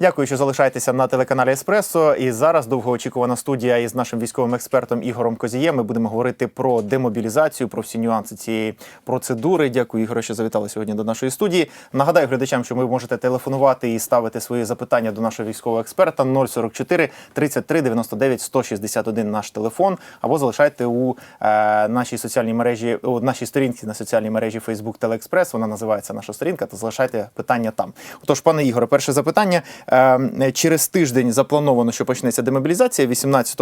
Дякую, що залишаєтеся на телеканалі Еспресо. І зараз довгоочікувана студія із нашим військовим експертом Ігорем Козієм. Ми будемо говорити про демобілізацію, про всі нюанси цієї процедури. Дякую, Ігоре, що завітали сьогодні до нашої студії. Нагадаю глядачам, що ви можете телефонувати і ставити свої запитання до нашого військового експерта 044 33 99 161 наш телефон, або залишайте у е, нашій соціальній мережі, у нашій сторінці на соціальній мережі Facebook Телеекспрес. Вона називається наша сторінка. То залишайте питання там. Отож, пане Ігоре, перше запитання. Е, Через тиждень заплановано, що почнеться демобілізація 18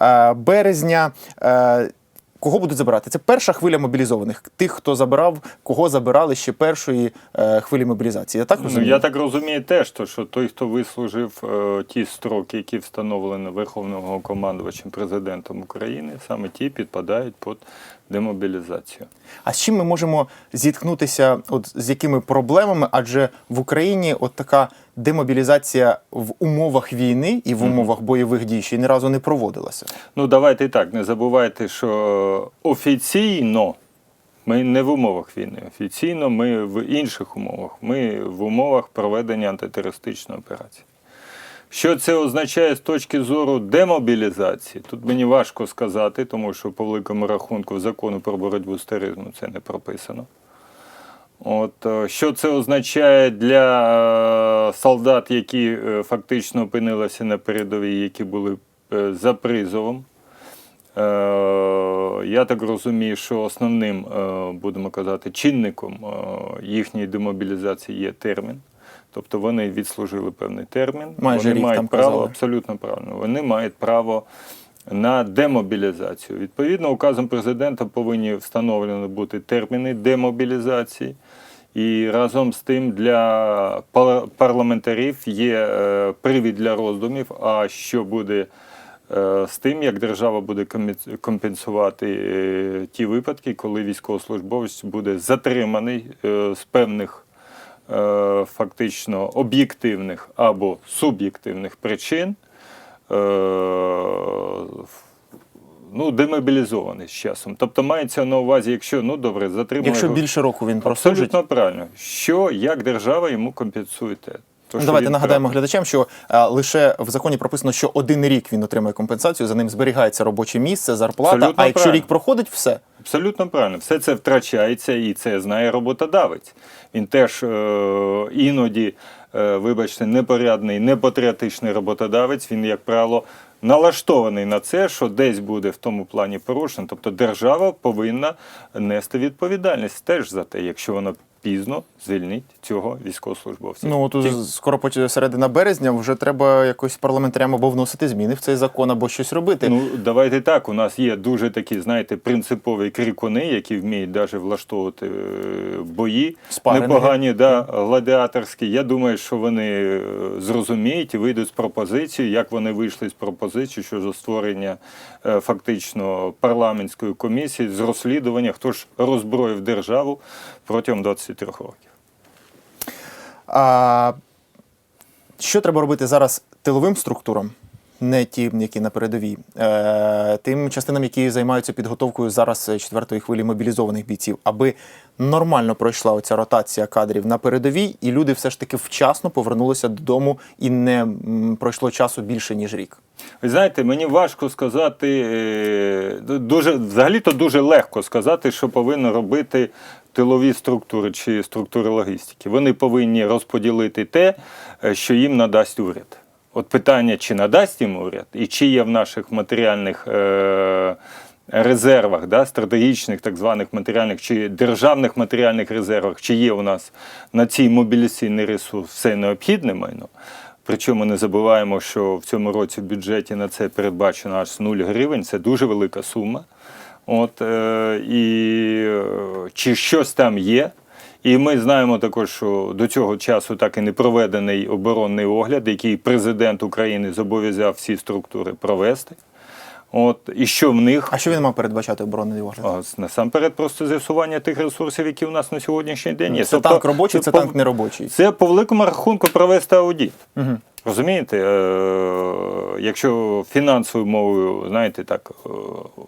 е, березня. Е, Кого будуть забирати? Це перша хвиля мобілізованих. Тих, хто забирав, кого забирали ще першої е, хвилі мобілізації. Я так Ну, розумію? я так розумію теж, то, що той, хто вислужив е, ті строки, які встановлені Верховним командувачем президентом України, саме ті підпадають під демобілізацію. А з чим ми можемо зіткнутися? От з якими проблемами? Адже в Україні от така демобілізація в умовах війни і в умовах бойових дій ще ні разу не проводилася. Ну, давайте і так, не забувайте, що офіційно ми не в умовах війни. Офіційно ми в інших умовах. Ми в умовах проведення антитерористичної операції. Що це означає з точки зору демобілізації? Тут мені важко сказати, тому що по великому рахунку в закону про боротьбу з тероризмом це не прописано. От, е, що це означає для е, солдат, які е, фактично опинилися на передовій, які були за призовом? Я так розумію, що основним, будемо казати, чинником їхньої демобілізації є термін. Тобто вони відслужили певний термін, Майже вони рік мають там право, казали. абсолютно правильно, вони мають право на демобілізацію. Відповідно, указом президента повинні встановлені бути терміни демобілізації. І разом з тим для парламентарів є е, привід для роздумів, а що буде е, з тим, як держава буде компенсувати е, ті випадки, коли військовослужбовець буде затриманий з певних фактично об'єктивних або суб'єктивних причин. Е, Ну, демобілізований з часом. Тобто мається на увазі, якщо ну добре, затримали Якщо більше року він прослужить. Абсолютно правильно. Що як держава йому компенсує те? То, Ну, Давайте нагадаємо втратив. глядачам, що е, лише в законі прописано, що один рік він отримує компенсацію, за ним зберігається робоче місце, зарплата. Абсолютно а якщо правильно. рік проходить, все. Абсолютно правильно. Все це втрачається і це знає роботодавець. Він теж е, іноді, вибачте, непорядний, непатріотичний роботодавець. Він, як правило, налаштований на це, що десь буде в тому плані порушено. Тобто держава повинна нести відповідальність теж за те, якщо вона пізно звільнить цього військовослужбовця. Ну от Ті- скоро поч- середина березня вже треба якось парламентарям або вносити зміни в цей закон, або щось робити. Ну, давайте так. У нас є дуже такі, знаєте, принципові крикуни, які вміють навіть влаштовувати е, бої Спаринги. непогані, да, гладіаторські. Я думаю, що вони е, зрозуміють і вийдуть з пропозицією, як вони вийшли з пропозицією щодо створення е, фактично парламентської комісії з розслідування, хто ж роззброїв державу протягом 23 років. А що треба робити зараз тиловим структурам, не ті, які на передовій, е, тим частинам, які займаються підготовкою зараз четвертої хвилі мобілізованих бійців, аби нормально пройшла оця ротація кадрів на передовій, і люди все ж таки вчасно повернулися додому і не пройшло часу більше ніж рік. Ви знаєте, мені важко сказати, е, дуже, взагалі-то дуже легко сказати, що повинні робити тилові структури чи структури логістики. Вони повинні розподілити те, е, що їм надасть уряд. От питання, чи надасть їм уряд, і чи є в наших матеріальних е, резервах, да, стратегічних так званих матеріальних чи державних матеріальних резервах, чи є у нас на цій мобілізаційний ресурс все необхідне майно. Причому не забуваємо, що в цьому році в бюджеті на це передбачено аж 0 гривень, це дуже велика сума. От, е, і е, чи щось там є. І ми знаємо також, що до цього часу так і не проведений оборонний огляд, який президент України зобов'язав всі структури провести. От, і що в них А що він мав передбачати оборонний огляд? насамперед просто з'ясування тих ресурсів, які у нас на сьогоднішній день є. Це Тобто, танк робочий, це це танк не робочий. Це по великому рахунку провести аудіт. Угу. Розумієте, е, якщо фінансовою мовою, знаєте, так е,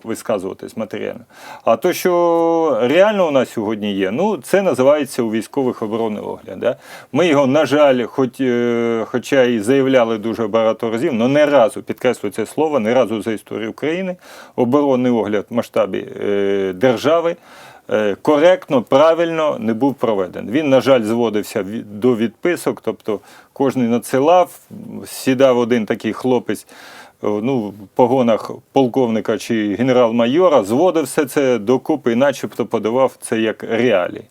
висказуватись матеріально. А то, що реально у нас сьогодні є, ну це називається у військових оборонний огляд. Да? Ми його, на жаль, хоч, е, хоча і заявляли дуже багато разів, але не разу, підкреслюю це слово, не разу за історію України, оборонний огляд в масштабі держави. Е, Коректно, правильно не був проведений. Він, на жаль, зводився до відписок, тобто кожен надсилав, сідав один такий хлопець ну, в погонах полковника чи генерал-майора, зводив все це докупи і начебто подавав це як реалії.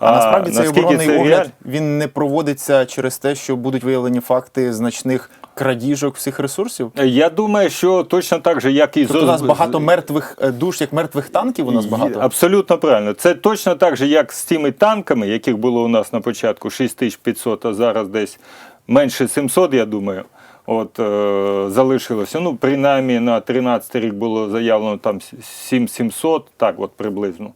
А, насправді цей оборонний це огляд реаль- він не проводиться через те, що будуть виявлені факти значних крадіжок всіх ресурсів. Я думаю, що точно так же, як і Тобто з- у нас багато мертвих е, душ, як мертвих танків. У нас багато. Абсолютно правильно. Це точно так же, як з тими танками, яких було у нас на початку 6500, а зараз десь менше 700, я думаю. От е, залишилося. Ну, принаймні на 13 рік було заявлено там 7700, так от приблизно.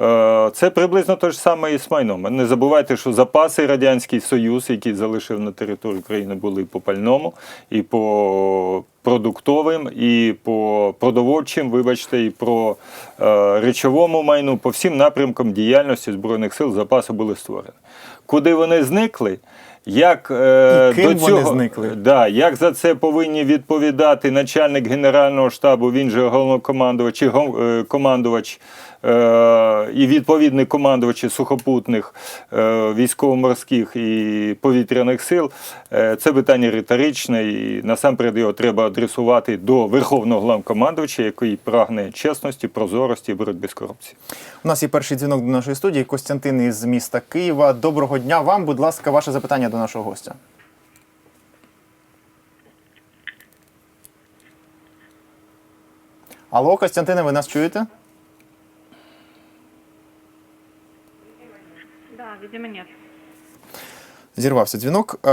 Е, Це приблизно те ж саме і з майном. Не забувайте, що запаси Радянський Союз, які залишив на території України, були по пальному, і по продуктовим, і по продовольчим, вибачте, і про е, речовому майну, по всім напрямкам діяльності Збройних сил запаси були створені. Куди вони зникли? Як е, І ким до вони зникли? Да, як за це повинні відповідати начальник Генерального штабу, він же головнокомандувач і е, командувач е, і відповідний командувачі сухопутних е, військово-морських і повітряних сил. Е, це питання риторичне, і насамперед його треба адресувати до Верховного головнокомандувача, який прагне чесності, прозорості боротьби з корупцією. У нас є перший дзвінок до нашої студії. Костянтин із міста Києва. Доброго дня вам. Будь ласка, ваше запитання до нашого гостя. Алло, Костянтине, ви нас чуєте? Да, видимо, нет. Зірвався дзвінок. Е,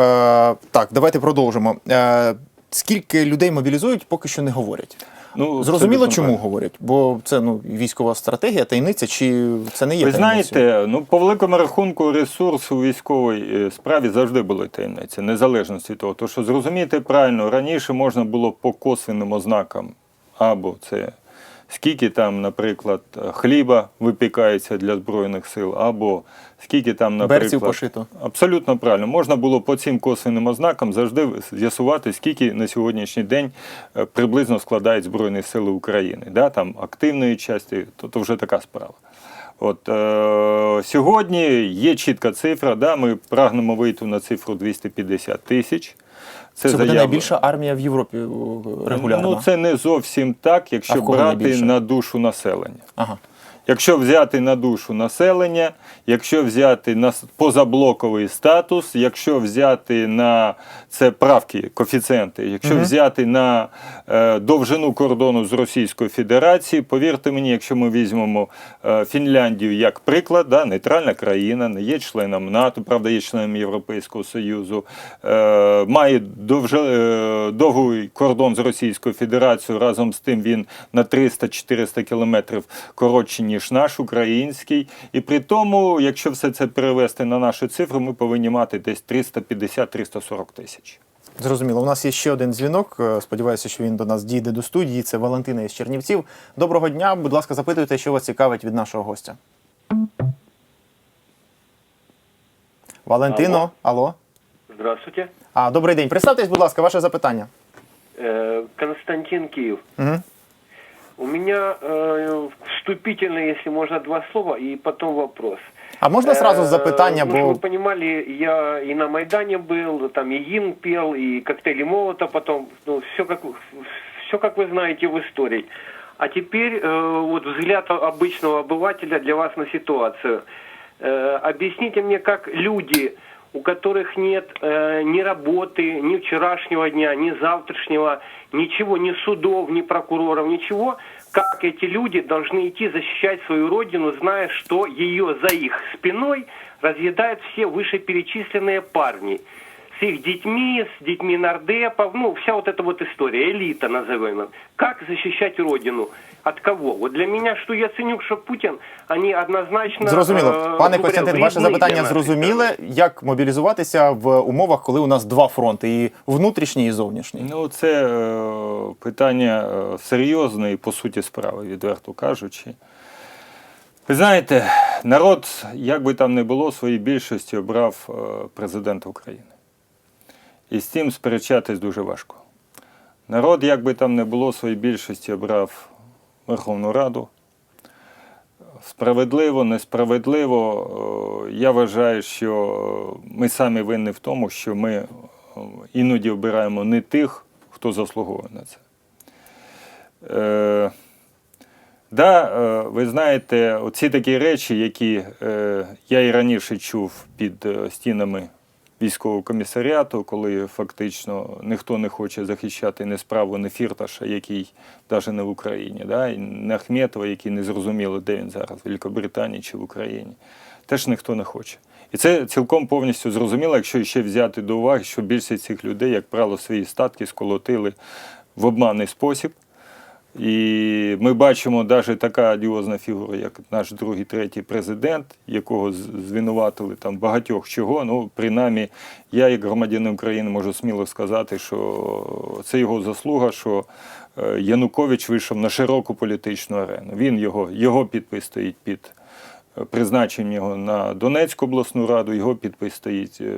так, давайте продовжимо. Е, скільки людей мобілізують, поки що не говорять. Ну, Зрозуміло, чому так. говорять? Бо це ну військова стратегія, таємниця, чи це не є Ви знаєте, ну по великому рахунку ресурс у військовій е, справі завжди були таємниці, незалежно від того. То що зрозуміти правильно, раніше можна було по косвенним ознакам, або це скільки там, наприклад, хліба випікається для збройних сил, або скільки там, наприклад, Берців пошито. Абсолютно правильно. Можна було по цим косвенним ознакам завжди з'ясувати, скільки на сьогоднішній день е, приблизно складають Збройні Сили України. Да? Там активної частини, то, то вже така справа. От, е, сьогодні є чітка цифра, да? ми прагнемо вийти на цифру 250 тисяч. Це, буде заява- найбільша армія в Європі о, регулярно. Ну, це не зовсім так, якщо брати найбільше? на душу населення. Ага. Якщо взяти на душу населення, якщо взяти на позаблоковий статус, якщо взяти на це правки, коефіцієнти, якщо взяти на е, довжину кордону з Російською Федерацією, повірте мені, якщо ми візьмемо е, Фінляндію як приклад, да, нейтральна країна, не є членом НАТО, правда, є членом Європейського Союзу, е, має довже, е, довгий кордон з Російською Федерацією. Разом з тим він на 300-400 кілометрів коротший, ніж наш український. І при тому, якщо все це перевести на нашу цифру, ми повинні мати десь 350-340 тисяч. Зрозуміло. У нас є ще один дзвінок. Е, Сподіваюся, що він до нас дійде до студії. Це Валентина із Чернівців. Доброго дня. Будь ласка, запитуйте, що вас цікавить від нашого гостя. Валентино, алло. Здравствуйте. А, добрий день. Представтесь, будь ласка, ваше запитання. Э, Константин Киев. Угу. У меня э, вступительно, если можно, два слова и потом вопрос. А можна сразу Э, запитання, ну, чтобы бо вы понимали, я и на Майдане был, там и гимн пел, и коктейли Молота потом, ну, все как, все как вы знаете в истории. А теперь э, вот взгляд обычного обывателя для вас на ситуацию. Э, объясните мне, как люди, у которых нет э, ни работы, ни вчерашнего дня, ни завтрашнего, ничего, ни судов, ни прокуроров, ничего, как эти люди должны идти защищать свою родину, зная, что ее за их спиной разъедают все вышеперечисленные парни. с их детьми, с детьми нардепов, ну, вся вот эта вот история, элита назовем. ее. Как защищать родину? От кого? Вот для меня, что Яценюк, что Путин, они однозначно... Зрозуміло, э, пане говоря, Костянтин, ваше вредны запитання для нашей зрозуміле. Як мобілізуватися в умовах, коли у нас два фронти, і внутрішній, і зовнішній? Ну, це е, питання е, серйозне і по суті справи, відверто кажучи. Ви знаєте, народ, як би там не було, в своїй більшості обрав е, президента України. І з цим сперечатись дуже важко. Народ, як би там не було, в своїй більшості обрав Верховну Раду. Справедливо, несправедливо. е, Я вважаю, що ми самі винні в тому, що ми е, іноді обираємо не тих, хто заслуговує на це. Е, да, е, ви знаєте, оці такі речі, які е, я і раніше чув під стінами військового комісаріату, коли фактично ніхто не хоче захищати не справу, не Фірташа, який навіть не в Україні, да, і не Ахметова, який не зрозуміло, де він зараз, в Великобританії чи в Україні. Теж ніхто не хоче. І це цілком повністю зрозуміло, якщо ще взяти до уваги, що більшість цих людей, як правило, свої статки сколотили в обманний спосіб. І ми бачимо навіть така одіозна фігура, як наш другий, третій президент, якого звинуватили там багатьох чого. Ну, принаймні, я, як громадянин України, можу сміло сказати, що це його заслуга, що е, Янукович вийшов на широку політичну арену. Він його, його підпис стоїть під е, призначенням його на Донецьку обласну раду, його підпис стоїть е,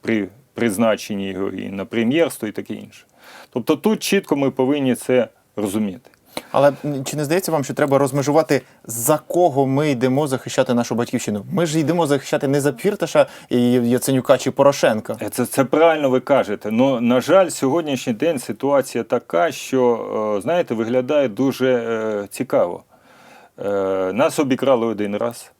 при призначенні його і на прем'єрство, і таке інше. Тобто тут чітко ми повинні це розуміти. Але чи не здається вам, що треба розмежувати, за кого ми йдемо захищати нашу батьківщину? Ми ж йдемо захищати не за Фірташа і Яценюка чи Порошенка. Е, Це, це правильно ви кажете. Ну, на жаль, сьогоднішній день ситуація така, що, е, знаєте, виглядає дуже е, цікаво. Е, нас обікрали один раз,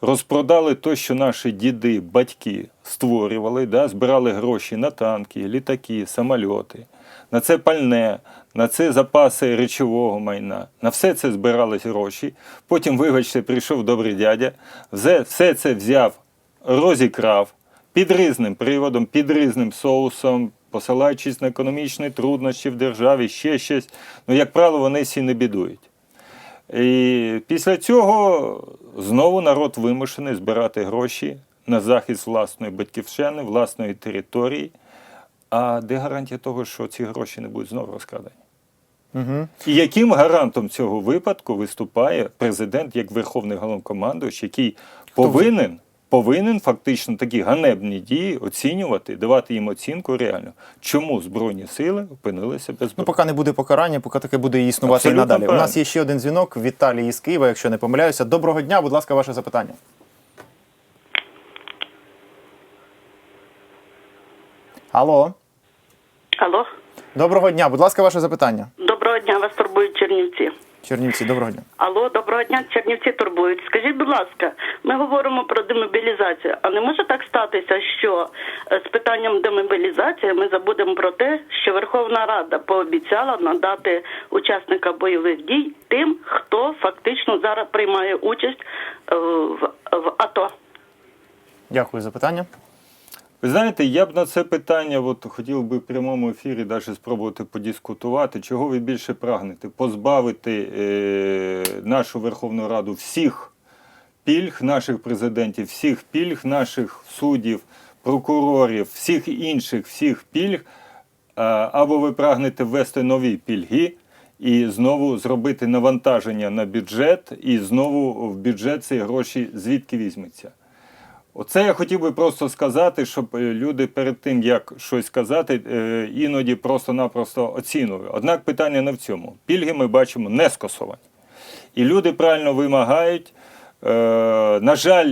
розпродали те, що наші діди, батьки створювали, да, збирали гроші на танки, літаки, самольоти, на це пальне, на це запаси речового майна. На все це збирались гроші. Потім, вибачте, прийшов добрий дядя, все, це взяв, розікрав під різним приводом, під різним соусом, посилаючись на економічні труднощі в державі, ще щось. Ну, як правило, вони всі не бідують. І після цього знову народ вимушений збирати гроші на захист власної батьківщини, власної території. А де гарантія того, що ці гроші не будуть знову розкрадені? Угу. І яким гарантом цього випадку виступає президент як верховний головнокомандуючий, який повинен, повинен фактично такі ганебні дії оцінювати, давати їм оцінку реально, чому Збройні сили опинилися без Ну, поки не буде покарання, поки таке буде існувати і Абсолютно надалі. У нас є ще один дзвінок. Віталій із Києва, якщо не помиляюся. Доброго дня, будь ласка, ваше запитання. Алло, Алло, доброго дня, будь ласка, ваше запитання. Дня, вас турбують Чернівці. Чернівці, доброго дня. Алло, доброго дня, Чернівці турбують. Скажіть, будь ласка, ми говоримо про демобілізацію. А не може так статися, що е, з питанням демобілізації ми забудемо про те, що Верховна Рада пообіцяла надати учасника бойових дій тим, хто фактично зараз приймає участь е, в, в АТО. Дякую за питання. Ви знаєте, я б на це питання от, хотів би в прямому ефірі навіть спробувати подискутувати. Чого ви більше прагнете? Позбавити е, нашу Верховну Раду всіх пільг наших президентів, всіх пільг наших суддів, прокурорів, всіх інших всіх пільг, або ви прагнете ввести нові пільги і знову зробити навантаження на бюджет, і знову в бюджет ці гроші звідки візьметься. Оце я хотів би просто сказати, щоб е, люди перед тим, як щось сказати, е, іноді просто-напросто оцінювали. Однак питання не в цьому. Пільги ми бачимо не скасовані. І люди правильно вимагають. Е, на жаль,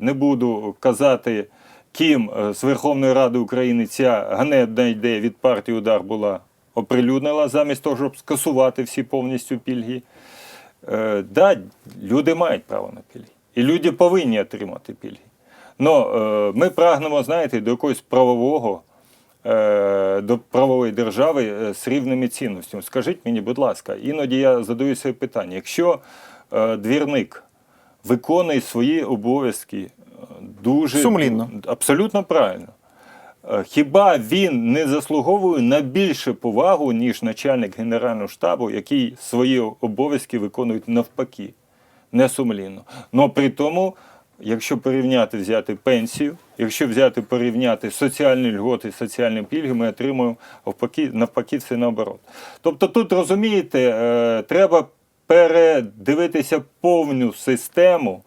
не буду казати, ким з Верховної Ради України ця ганебна ідея від партії удар була оприлюднила, замість того, щоб скасувати всі повністю пільги. Е, да, люди мають право на пільги. І люди повинні отримати пільги. Но е, ми прагнемо, знаєте, до якогось правового, е, до правової держави е, з рівними цінностями. Скажіть мені, будь ласка, іноді я задаю собі питання: якщо двірник виконує свої обов'язки дуже Сумлінно. абсолютно правильно. Хіба він не заслуговує на більше повагу, ніж начальник Генерального штабу, який свої обов'язки виконує навпаки, несумлінно. Но при тому, якщо порівняти взяти пенсію, якщо взяти порівняти соціальні льготи, соціальні пільги, ми отримуємо навпаки, навпаки це наоборот. Тобто тут розумієте, е, треба передивитися повну систему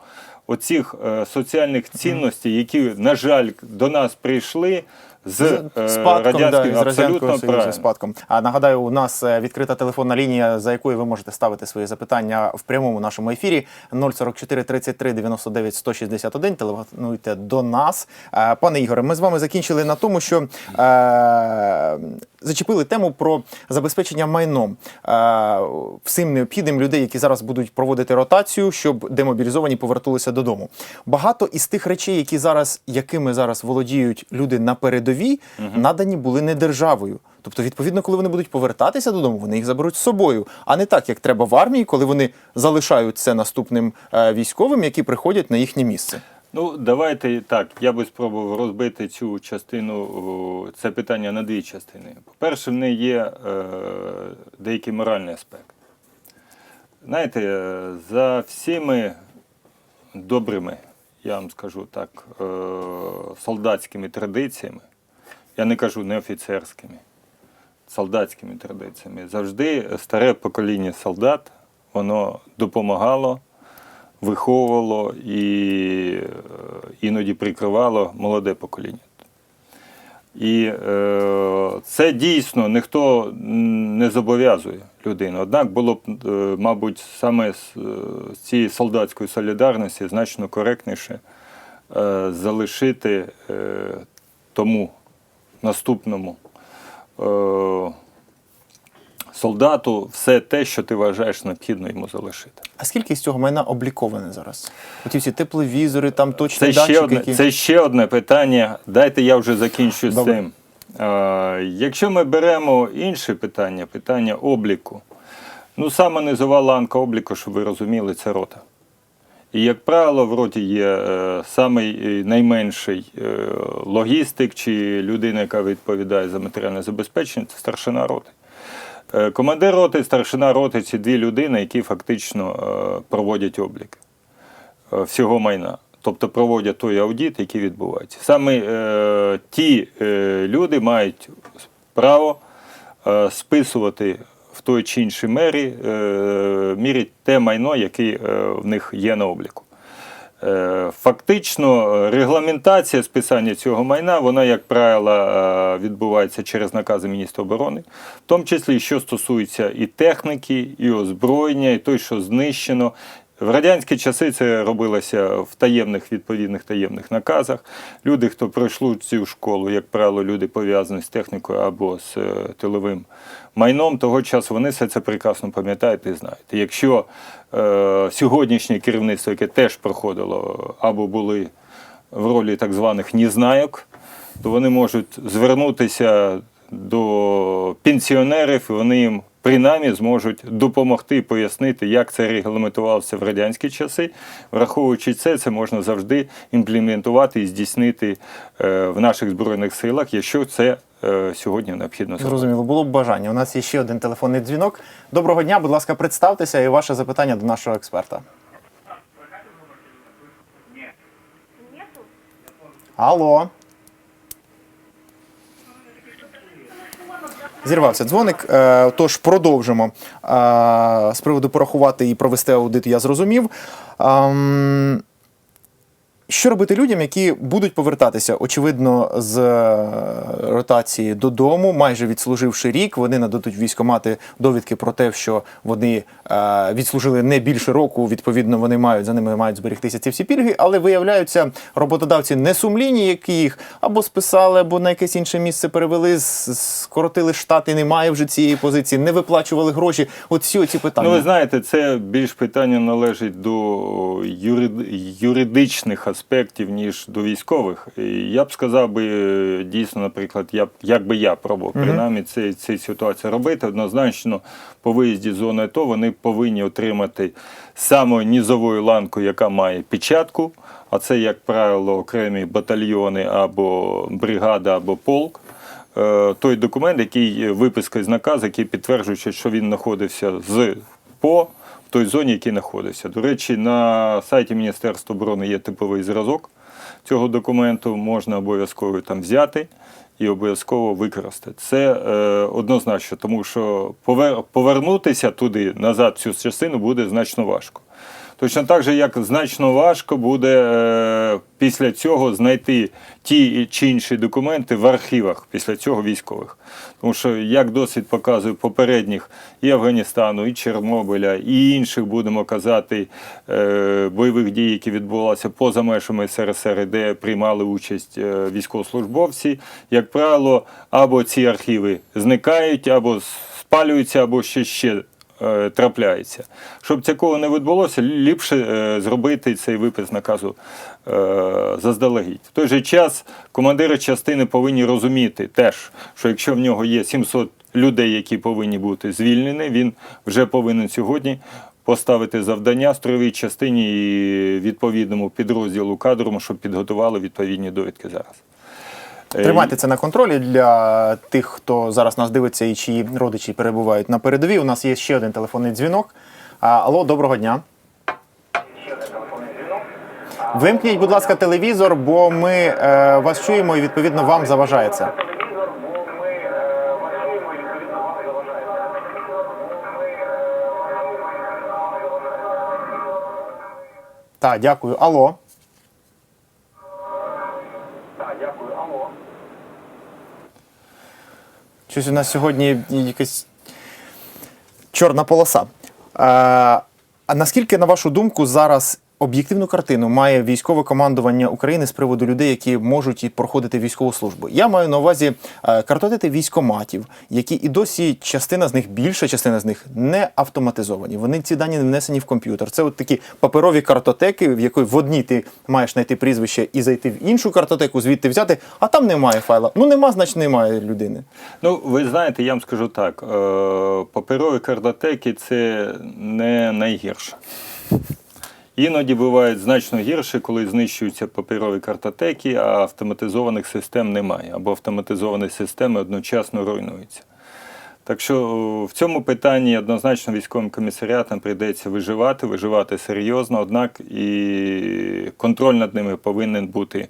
оцих е, соціальних цінностей, які, на жаль, до нас прийшли з, е, спадком, да, із Радянського Союзу спадком. А нагадаю, у нас е, відкрита телефонна лінія, за якою ви можете ставити свої запитання в прямому нашому ефірі 044 33 99 161. Телефонуйте до нас. Е, Пане Ігоре, ми з вами закінчили на тому, що е, зачепили тему про забезпечення майном е, всім необхідним людей, які зараз будуть проводити ротацію, щоб демобілізовані повернулися додому. Багато із тих речей, які зараз, якими зараз володіють люди на передовій, надані були не державою. Тобто, відповідно, коли вони будуть повертатися додому, вони їх заберуть з собою, а не так, як треба в армії, коли вони залишають це наступним е, військовим, які приходять на їхнє місце. Ну, давайте так. Я би спробував розбити цю частину, це питання на дві частини. По-перше, в неї є е, деякий моральний аспект. Знаєте, е, за всіми добрими, я вам скажу так, е, солдатськими традиціями, я не кажу не офіцерськими, солдатськими традиціями, завжди старе покоління солдат, воно допомагало виховувало і е, іноді прикривало молоде покоління. І е, це дійсно ніхто не зобов'язує людину. Однак було б, е, мабуть, саме з, е, з цієї солдатської солідарності значно коректніше е, залишити е, тому наступному е, солдату все те, що ти вважаєш необхідно йому залишити. А скільки з цього майна обліковане зараз? Оті всі тепловізори, там точні Це датчики, ще, одне, які... це ще одне питання. Дайте я вже закінчу з цим. Е, якщо ми беремо інше питання, питання обліку, ну саме низова ланка обліку, щоб ви розуміли, це рота. І, як правило, в роті є е, самий е, найменший е, логістик чи людина, яка відповідає за матеріальне забезпечення, це старшина роти. Е, Командир роти, старшина роти це дві людини, які фактично е, проводять облік е, всього майна. Тобто проводять той аудит, який відбувається. Саме е, ті е, люди мають право е, списувати в той чи іншій мері, е, мірі те майно, яке е, в них є на обліку. Е, Фактично, регламентація списання цього майна, вона, як правило, відбувається через накази міністра оборони, в тому числі, що стосується і техніки, і озброєння, і той, що знищено. В радянські часи це робилося в таємних відповідних таємних наказах. Люди, хто пройшли цю школу, як правило, люди пов'язані з технікою або з е, тиловим майном, того часу вони все це прекрасно пам'ятають і знають. Якщо е, сьогоднішнє керівництво, яке теж проходило, або були в ролі так званих «незнайок», то вони можуть звернутися до пенсіонерів, і вони їм принаймні зможуть допомогти пояснити, як це регламентувалося в радянські часи. Враховуючи це, це можна завжди імплементувати і здійснити е, в наших збройних силах, якщо це е, сьогодні необхідно. Зрозуміло, було б бажання. У нас є ще один телефонний дзвінок. Доброго дня, будь ласка, представтеся і ваше запитання до нашого експерта. Алло. Зірвався дзвоник. Е, Тож продовжимо. Е, З приводу порахувати і провести аудит, я зрозумів. Що робити людям, які будуть повертатися, очевидно, з е, ротації додому, майже відслуживши рік, вони нададуть в військкомати довідки про те, що вони е, відслужили не більше року. Відповідно, вони мають за ними мають зберегтися ці всі пільги, але виявляються роботодавці несумлінні, які їх або списали, або на якесь інше місце перевели, скоротили штат і немає вже цієї позиції, не виплачували гроші. От всі ці питання. Ну, ви знаєте, це більш питання належить до юрид... юридичних аспектів, ніж до військових. І я б сказав би дійсно, наприклад, я б як би я пробував принаймні цей, цей ситуацію робити. Однозначно, по виїзді з зони АТО вони повинні отримати саме нізовою ланкою, яка має печатку. А це, як правило, окремі батальйони або бригада, або полк. Е, Той документ, який виписка з наказу, який підтверджує, що він знаходився з по той зоні, який знаходився. До речі, на сайті Міністерства оборони є типовий зразок цього документу, можна обов'язково там взяти і обов'язково використати. Це е, однозначно, тому що повер- повернутися туди назад цю частину буде значно важко. Точно так же, як значно важко буде е, після цього знайти ті чи інші документи в архівах після цього військових. Тому що, як досвід показує попередніх і Афганістану, і Чорнобиля, і інших, будемо казати, е, бойових дій, які відбувалися поза межами СРСР, де приймали участь е, військовослужбовці, як правило, або ці архіви зникають, або спалюються, або ще ще трапляється. Щоб такого не відбулося, ліпше е, зробити цей випис наказу е, заздалегідь. В той же час командири частини повинні розуміти теж, що якщо в нього є 700 людей, які повинні бути звільнені, він вже повинен сьогодні. Поставити завдання строєвій частині і відповідному підрозділу кадрому, щоб підготували відповідні довідки зараз. Е, Тримайте це на контролі для тих, хто зараз нас дивиться і чиї родичі перебувають на передовій. У нас є ще один телефонний дзвінок. А, Алло, доброго дня. Вимкніть, будь ласка, телевізор, бо ми е, вас чуємо і відповідно вам заважає це. Так, дякую. Алло. Щось у нас сьогодні якась чорна полоса. А, а наскільки, на вашу думку, зараз об'єктивну картину має військове командування України з приводу людей, які можуть проходити військову службу? Я маю на увазі е, картотети військоматів, які і досі частина з них, більша частина з них не автоматизовані. Вони ці дані не внесені в комп'ютер. Це от такі паперові картотеки, в якої в одній ти маєш знайти прізвище і зайти в іншу картотеку, звідти взяти, а там немає файла. Ну нема, значить немає людини. Ну, ви знаєте, я вам скажу так: е, паперові картотеки це не найгірше. Іноді бувають значно гірше, коли знищуються паперові картотеки, а автоматизованих систем немає, або автоматизовані системи одночасно руйнуються. Так що в цьому питанні однозначно військовим комісаріатам прийдеться виживати, виживати серйозно, однак і контроль над ними повинен бути е,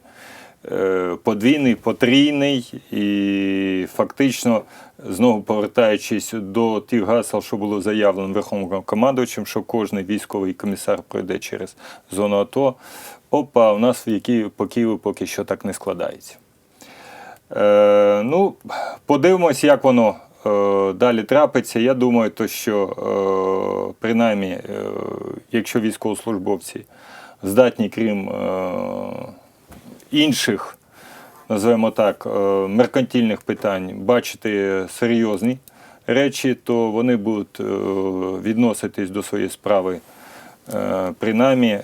подвійний, потрійний і фактично, знову повертаючись до тих гасел, що було заявлено Верховним командувачем, що кожен військовий комісар пройде через зону АТО. Опа, у нас в які по Києву поки що так не складається. Е, ну, подивимось, як воно е, далі трапиться. Я думаю, то, що е, принаймні, е, якщо військовослужбовці здатні, крім е, інших, називаємо так, е, меркантильних питань, бачити серйозні речі, то вони будуть е, відноситись до своєї справи е, принаймні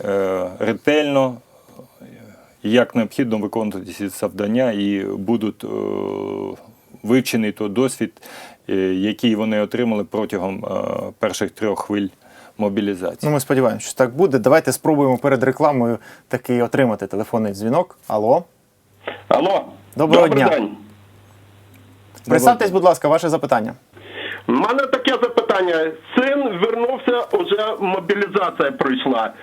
ретельно, як необхідно виконувати ці завдання і будуть вивчений той досвід, який вони отримали протягом перших трьох хвиль мобілізації. Ну, ми сподіваємося, що так буде. Давайте спробуємо перед рекламою таки отримати телефонний дзвінок. Алло. Алло. Доброго Добрий дня. день. Представтесь, будь ласка, ваше запитання. У мене таке запитання. Син вернувся, уже мобілізація пройшла.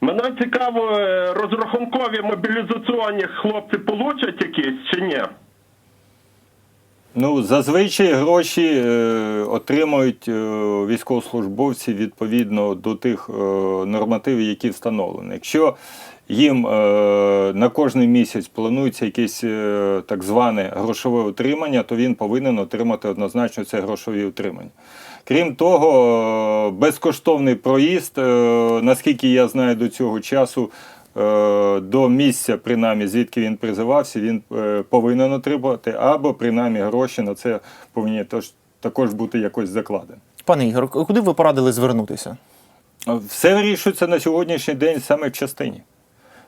Мене цікаво, е, розрахункові мобілізаційні хлопці получать якісь чи ні? Ну, зазвичай гроші е, отримують е, військовослужбовці відповідно до тих е, нормативів, які встановлені. Якщо їм е, на кожний місяць планується якесь е, так зване грошове утримання, то він повинен отримати однозначно це грошові утримання. Крім того, е, безкоштовний проїзд, е, наскільки я знаю до цього часу, до місця, принаймні, звідки він призивався, він е, повинен отримувати, або принаймні гроші на це повинні тож- також бути якось закладені. Пане Ігор, куди ви порадили звернутися? Все вирішується на сьогоднішній день саме в частині.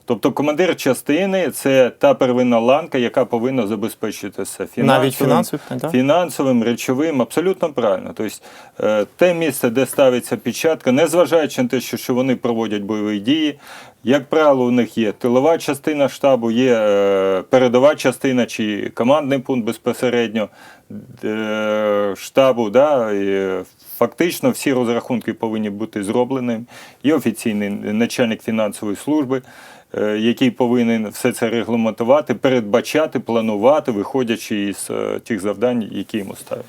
Тобто командир частини це та первинна ланка, яка повинна забезпечити все Навіть фінансові питання, так? фінансовим, речовим, абсолютно правильно. Тобто е, те місце, де ставиться печатка, незважаючи на те, що, вони проводять бойові дії, як правило, у них є тилова частина штабу, є е, передова частина чи командний пункт безпосередньо е, штабу. Да, і, фактично всі розрахунки повинні бути зроблені. Є офіційний начальник фінансової служби. Е, Який повинен все це регламентувати, передбачати, планувати, виходячи із е, тих завдань, які йому ставлять.